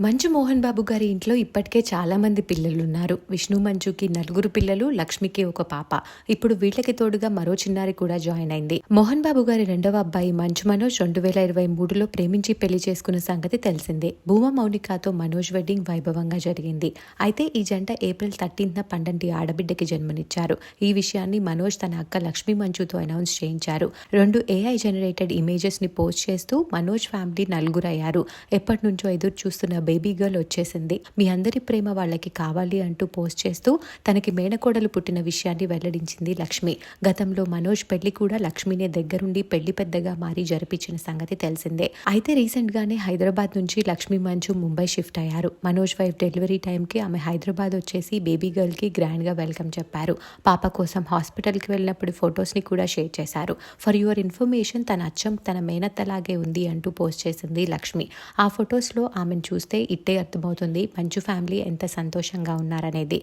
మంచు మోహన్ బాబు గారి ఇంట్లో ఇప్పటికే చాలా మంది పిల్లలు ఉన్నారు విష్ణు మంచుకి నలుగురు పిల్లలు లక్ష్మికి ఒక పాప. ఇప్పుడు వీళ్ళకి తోడుగా మరో చిన్నారి కూడా జాయిన్ అయింది. మోహన్ బాబు గారి రెండవ అబ్బాయి మంచు మనోజ్ రెండు వేల ఇరవై మూడులో ప్రేమించి పెళ్ళి చేసుకున్న సంగతి తెలిసిందే. భూమ మౌనికాతో మనోజ్ వెడ్డింగ్ వైభవంగా జరిగింది. అయితే ఈ జంట ఏప్రిల్ థర్టీన్త్ పండంటి ఆడబిడ్డకి జన్మనిచ్చారు. ఈ విషయాన్ని మనోజ్ తన అక్క లక్ష్మి మంచుతో అనౌన్స్ చేయించారు. రెండు ఏఐ జనరేటెడ్ ఇమేజెస్ని పోస్ట్ చేస్తూ మనోజ్ ఫ్యామిలీ నలుగురయ్యారు. ఎప్పటి నుంచో ఎదురు చూస్తున్న బేబీ గర్ల్ వచ్చేసింది. మీ అందరి ప్రేమ వాళ్ళకి కావాలి అంటూ పోస్ట్ చేస్తూ తనకి మేనకోడలు పుట్టిన విషయాన్ని వెల్లడించింది లక్ష్మి. గతంలో మనోజ్ పెళ్ళి కూడా లక్ష్మినే దగ్గరుండి పెళ్ళి పెద్దగా మారి జరిపించిన సంగతి తెలిసిందే. అయితే రీసెంట్ గానే హైదరాబాద్ నుంచి లక్ష్మి మంచు ముంబై షిఫ్ట్ అయ్యారు. మనోజ్ వైఫ్ డెలివరీ టైంకి ఆమె హైదరాబాద్ వచ్చేసి బేబీ గర్ల్కి గ్రాండ్గా వెల్కమ్ చెప్పారు. పాప కోసం హాస్పిటల్కి వెళ్ళినప్పుడు ఫొటోస్ని కూడా షేర్ చేశారు. ఫర్ యువర్ ఇన్ఫర్మేషన్ తన అచ్చం తన మేనత్తలాగే ఉంది అంటూ పోస్ట్ చేసింది లక్ష్మి. ఆ ఫొటోస్లో ఆమెను చూస్తే ఇట్టే అర్థమవుతుంది. మంచు ఫ్యామిలీ ఎంత సంతోషంగా ఉన్నారనేది.